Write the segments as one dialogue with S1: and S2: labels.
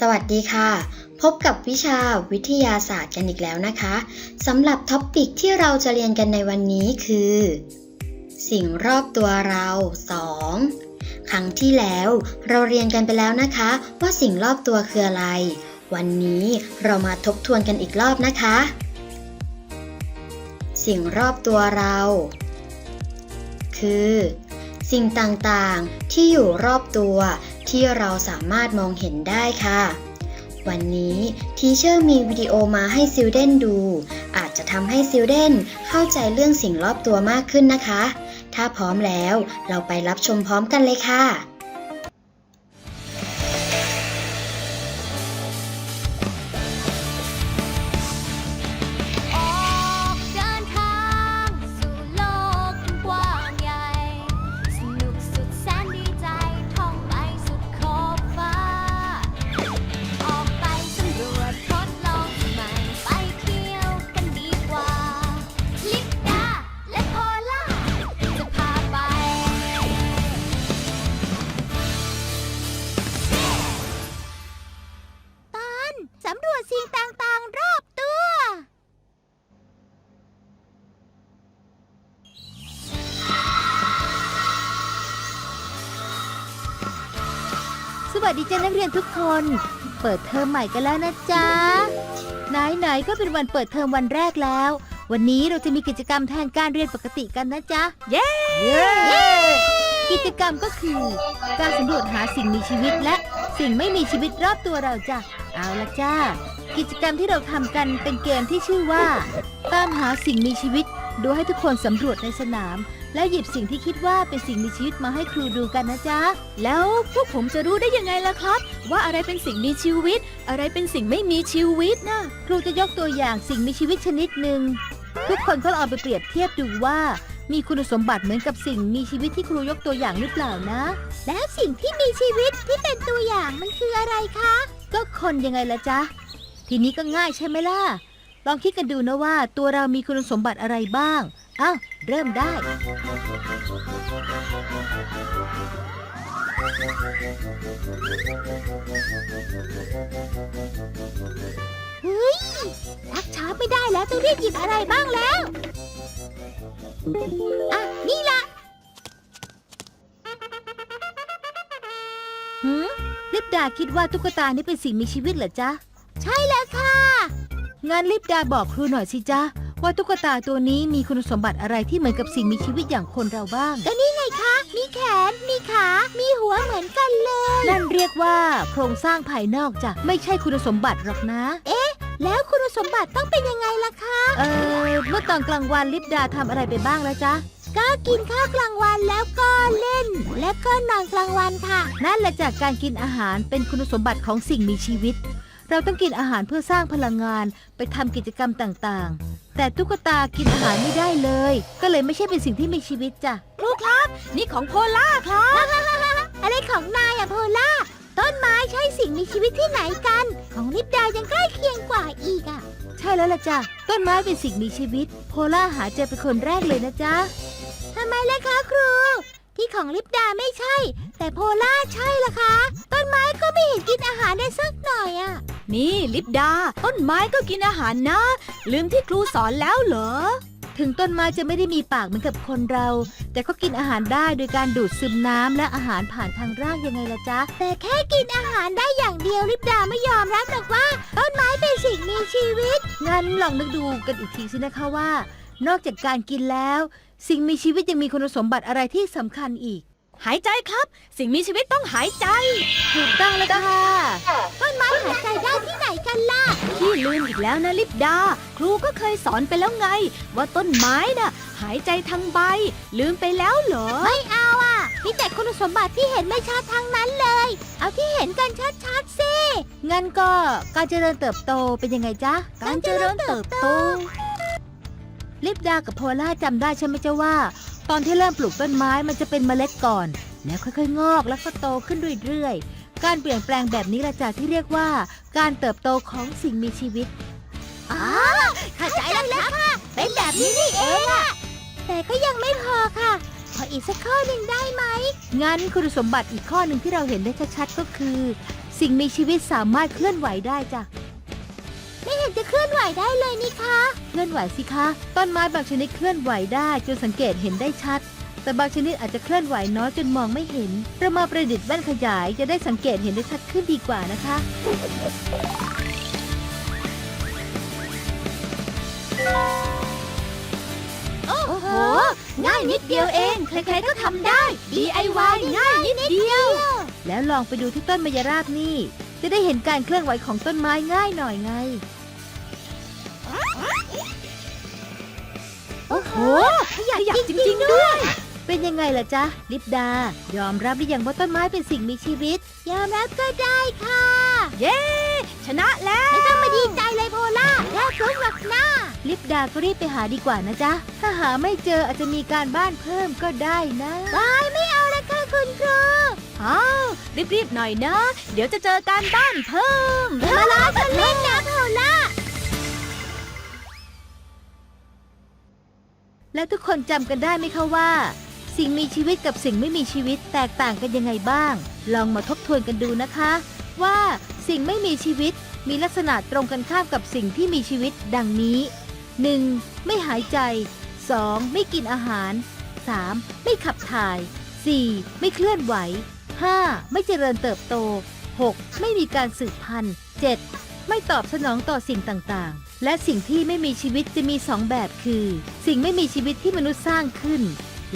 S1: สวัสดีค่ะ พบกับวิชาวิทยาศาสตร์กันอีกแล้วนะคะสำหรับท็อปปิกที่เราจะเรียนกันในวันนี้คือ สิ่งรอบตัวเรา 2 ครั้งที่แล้วเราเรียนกันไปแล้วนะคะ ว่าสิ่งรอบตัวคืออะไร วันนี้เรามาทบทวนกันอีกรอบนะคะ สิ่งรอบตัวเรา คือ สิ่งต่างๆที่อยู่รอบตัว ที่เราสามารถมองเห็นได้ค่ะ วันนี้ทีเชอร์มีวิดีโอมาให้ซิลเดนดู อาจจะทำให้ซิลเดนเข้าใจเรื่องสิ่งรอบตัวมากขึ้นนะคะ ถ้าพร้อมแล้วเราไปรับชมพร้อมกันเลยค่ะ
S2: สวัสดีจ้านักเรียนทุกคน เปิดเทอมใหม่กันแล้วนะจ๊ะ ไหนๆก็เป็นวันเปิดเทอมวันแรกแล้ว วันนี้เราจะมีกิจกรรมแทนการเรียนปกติกันนะจ๊ะ เย้ กิจกรรมก็คือ การสำรวจหาสิ่งมีชีวิตและสิ่งไม่มีชีวิตรอบตัวเราจ้ะ เอาละจ้า กิจกรรมที่เราทำกันเป็นเกมที่ชื่อว่า ตามหาสิ่งมีชีวิต โดยให้ทุกคนสำรวจในสนาม แล้วหยิบสิ่งที่คิดว่าเป็นสิ่งมีชีวิตมาให้ครูดูกันนะจ๊ะ
S3: แล้วพวกผมจะรู้ได้ยังไงล่ะครับ ว่าอะไรเป็นสิ่งมีชีวิต อะไรเป็นสิ่งไม่มีชีวิตนะ
S2: ครูจะยกตัวอย่างสิ่งมีชีวิตชนิดหนึ่งทุกคนก็ลองเอาไปเปรียบเทียบดูว่า มีคุณสมบัติเหมือนกับสิ่งมีชีวิตที่ครูยกตัวอย่างหรือเปล่านะ
S4: แล้วสิ่งที่มีชีวิตที่เป็นตัวอย่างมันคืออะไรคะ
S2: ก็คนยังไงล่ะจ๊ะ ทีนี้ก็ง่ายใช่ไหมล่ะ ลองคิดกันดูนะว่าตัวเรามีคุณสมบัติอะไรบ้าง อ้าวเริ่มได้
S4: เฮ้ยชักช้าไม่ได้แล้วต้องรีบหยิบอะไรบ้างแล้ว อะ นี่ละ
S2: หืมลิปดาคิดว่าตุ๊กตานี่เป็นสิ่งมีชีวิตเหรอจ๊ะ
S4: ใช่แล้วค่ะ
S2: งั้นลิปดาบอกครูหน่อยสิจ๊ะ ว่าตุ๊กตาตัวนี้มีคุณสมบัติอะไรที่เหมือนกับสิ่งมีชีวิตอย่างคนเราบ้าง
S4: ก็นี่ไงคะ มีแขน มีขา มีหัวเหมือนกันเลย
S2: นั่นเรียกว่าโครงสร้างภายนอกจ้ะไม่ใช่คุณสมบัติหรอกนะ
S4: แล้วคุณสมบัติต้องเป็นยังไงล่ะคะ
S2: เออเมื่อตอนกลางวันลิปดาทำอะไรไปบ้างแล้วจ๊ะ
S4: ก็กินข้าวกลางวันแล้วก็เล่น แล้วก็นอนกลางวันค่ะ
S2: นั่นแหละจากการกินอาหารเป็นคุณสมบัติของสิ่งมีชีวิต เราต้องกินอาหารเพื่อสร้างพลังงานไปทำกิจกรรมต่างๆ แต่ตุ๊กตากินอาหารไม่ได้เลย ก็เลยไม่ใช่เป็นสิ่งที่มีชีวิตจ้ะ
S3: ครูครับ นี่ของโพล่าครับ
S4: อะไรของนายอะโพล่า ต้นไม้ใช่สิ่งมีชีวิตที่ไหนกัน ของลิปดายังใกล้เคียงกว่าอีกอะ
S2: ใช่แล้วล่ะจ้ะต้นไม้เป็นสิ่งมีชีวิต โพล่าหาเจอเป็นคนแรกเลยนะจ๊ะ
S4: ทำไมล่ะคะครู ที่ของลิปดาไม่ใช่ แต่โพล่าใช่ล่ะคะ ต้นไม้ก็ไม่เห็นกินอาหารได้สักหน่อยอะ
S3: นี่ลิปดา ต้นไม้ก็กินอาหารนะ ลืมที่ครูสอนแล้วเหรอ
S2: ถึงต้นไม้จะไม่ได้มีปากเหมือนกับคนเรา แต่ก็กินอาหารได้โดยการดูดซึมน้ำและอาหารผ่านทางรากยังไงล่ะจ๊ะ
S4: แต่แค่กินอาหารได้อย่างเดียวลิปดาไม่ยอมรับหรอกว่า ต้นไม้เป็นสิ่งมีชีวิต
S2: งั้นลองนึกดูกันอีกทีสินะคะว่า นอกจากการกินแล้ว สิ่งมีชีวิตยังมีคุณสมบัติอะไรที่สำคัญอีก
S3: หายใจครับ สิ่งมีชีวิตต้องหายใจ
S2: ถูกต้องแล้วค่ะ
S4: ต้นไม้หายใจได้ที่ไหนกันล่ะ
S3: พี่ลืมอีกแล้วนะลิปดา ครูก็เคยสอนไปแล้วไง ว่าต้นไม้น่ะ หายใจทางใบ ลืมไปแล้วเหรอ
S4: ไม่เอาอะมีแต่คุณสมบัติที่เห็นไม่ชัดทั้งนั้นเลย เอาที่เห็นกันชัดๆสิ
S2: งั้นก็การเจริญเติบโตเป็นยังไงจ๊ะ
S3: การเจริญเติบโต
S2: ลิปดากับโพล่าจำได้ใช่ไหมจ๊ะว่า ตอนที่เริ่มปลูกต้นไม้มันจะเป็นเมล็ดก่อน แล้วค่อยๆ งอกแล้วก็โตขึ้นเรื่อยๆ การเปลี่ยนแปลงแบบนี้ละจ้ะที่เรียกว่า การเติบโตของสิ่งมีชีวิต
S4: อ๋อเข้าใจแล้วค่ะ เป็นแบบนี้นี่เองอะแต่ก็ยังไม่พอค่ะ ขออีกสักข้อหนึ่งได้ไหม
S2: งั้นคุณสมบัติอีกข้อหนึ่งที่เราเห็นได้ชัดๆ ก็คือ สิ่งมีชีวิตสามารถเคลื่อนไหวได้จ้ะ
S4: ไม่เห็น จะเคลื่อนไหวได้เลยนี่คะ
S2: เคลื่อนไหวสิคะ ต้นไม้บางชนิดเคลื่อนไหวได้จนสังเกตเห็นได้ชัด แต่บางชนิดอาจจะเคลื่อนไหวน้อยจนมองไม่เห็น เรามาประดิษฐ์แว่นขยายจะได้สังเกตเห็นได้ชัดขึ้นดีกว่านะคะ
S3: โอ้โห ง่ายนิดเดียวเอง ใครๆก็ทำได้ DIY ง่ายนิดเดียว
S2: แล้วลองไปดูที่ต้นมะยราบนี่ จะได้เห็นการเคลื่อนไหวของต้นไม้ง่ายหน่อยไง
S3: โอ้โหขยันจริงๆด้วย
S2: เป็นยังไงล่ะจ๊ะ ลิปดา ยอมรับหรือยังว่าต้นไม้เป็นสิ่งมีชีวิต
S4: ยอมรับก็ได้ค่ะ
S3: ชนะแล้ว
S4: ไม่ต้องมาดีใจเลยโพล่าแค่ฟุ้งหรอกนะ
S2: ลิปดาก็รีบไปหาดีกว่านะจ๊ะ ถ้าหาไม่เจออาจจะมีการบ้านเพิ่มก็ได้นะ
S4: บายไม่เอาละค่ะคุณครู
S3: อ้าวรีบๆหน่อยนะ เดี๋ยวจะเจอการบ้านเพิ่ม
S2: และทุกคนจำกันได้ไหมคะว่า สิ่งมีชีวิตกับสิ่งไม่มีชีวิตแตกต่างกันยังไงบ้าง ลองมาทบทวนกันดูนะคะ ว่าสิ่งไม่มีชีวิตมีลักษณะตรงกันข้ามกับสิ่งที่มีชีวิตดังนี้ 1. ไม่หายใจ 2. ไม่กินอาหาร 3. ไม่ขับถ่าย 4. ไม่เคลื่อนไหว 5. ไม่เจริญเติบโต 6. ไม่มีการสืบพันธุ์ 7. ไม่ตอบสนองต่อสิ่งต่างๆ และสิ่งที่ไม่มีชีวิตจะมีสองแบบคือ สิ่งไม่มีชีวิตที่มนุษย์สร้างขึ้น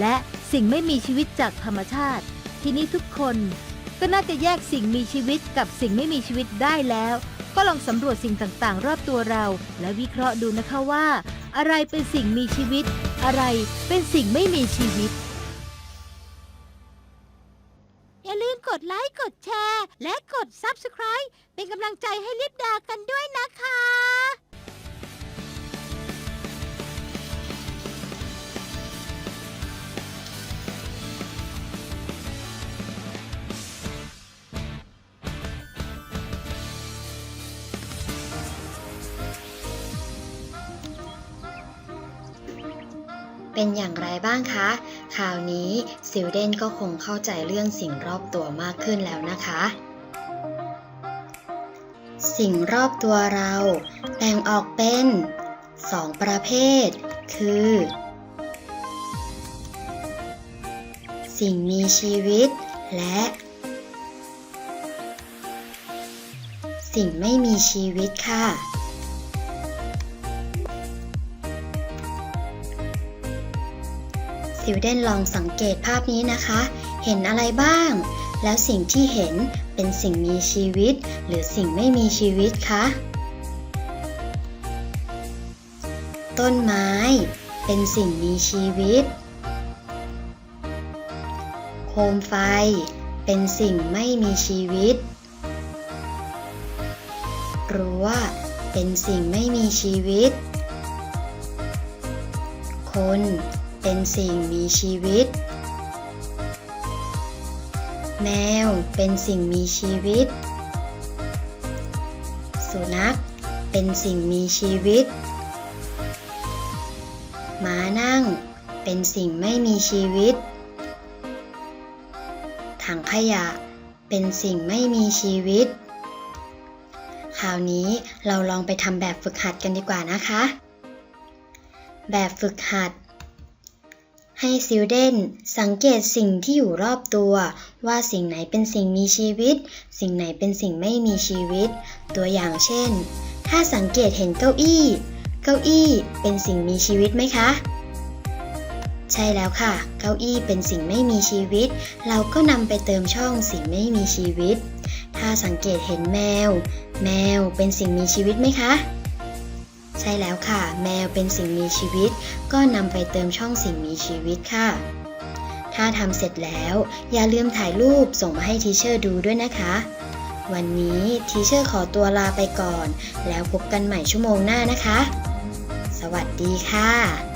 S2: และสิ่งไม่มีชีวิตจากธรรมชาติ ทีนี้ทุกคน ก็น่าจะแยกสิ่งมีชีวิตกับสิ่งไม่มีชีวิตได้แล้ว ก็ลองสำรวจสิ่งต่างๆ รอบตัวเรา และวิเคราะห์ดูนะคะว่า อะไรเป็นสิ่งมีชีวิต อะไรเป็นสิ่งไม่มีชีวิต
S4: ลืมกดไลค์ กดแชร์ และกด Subscribe เป็นกำลังใจให้ลิปดากันด้วยนะคะ
S1: เป็นอย่างไรบ้างคะ คราวนี้ซิลเดนก็คงเข้าใจเรื่องสิ่งรอบตัวมากขึ้นแล้วนะคะ สิ่งรอบตัวเราแบ่งออกเป็น2ประเภท คือ สิ่งมีชีวิตและ สิ่งไม่มีชีวิตค่ะ ซิลเดนลองสังเกตภาพนี้นะคะ เห็นอะไรบ้าง แล้วสิ่งที่เห็นเป็นสิ่งมีชีวิต หรือสิ่งไม่มีชีวิตคะ ต้นไม้ เป็นสิ่งมีชีวิต โคมไฟ เป็นสิ่งไม่มีชีวิต รั้ว เป็นสิ่งไม่มีชีวิต คน เป็นสิ่งมีชีวิต แมวเป็นสิ่งมีชีวิต สุนัขเป็นสิ่งมีชีวิตม้านั่งเป็นสิ่งไม่มีชีวิต ถังขยะเป็นสิ่งไม่มีชีวิต คราวนี้เราลองไปทำแบบฝึกหัดกันดีกว่านะคะ แบบฝึกหัด ให้ซิลเดนสังเกตสิ่งที่อยู่รอบตัว ว่าสิ่งไหนเป็นสิ่งมีชีวิต สิ่งไหนเป็นสิ่งไม่มีชีวิต ตัวอย่างเช่น ถ้าสังเกตเห็นเก้าอี้ เก้าอี้เป็นสิ่งมีชีวิตไหมคะ ใช่แล้วค่ะ เก้าอี้เป็นสิ่งไม่มีชีวิต เราก็นำไปเติมช่องสิ่งไม่มีชีวิต ถ้าสังเกตเห็นแมว แมวเป็นสิ่งมีชีวิตไหมคะ ช่แล้วค่ะ แมวเป็นสิ่งมีชีวิต ก็นำไปเติมช่องสิ่งมีชีวิตค่ะ ถ้าทำเสร็จแล้ว อย่าลืมถ่ายรูปส่งมาให้ทีเชอร์ดูด้วยนะคะ วันนี้ทีเชอร์ขอตัวลาไปก่อน แล้วพบกันใหม่ชั่วโมงหน้านะคะ สวัสดีค่ะ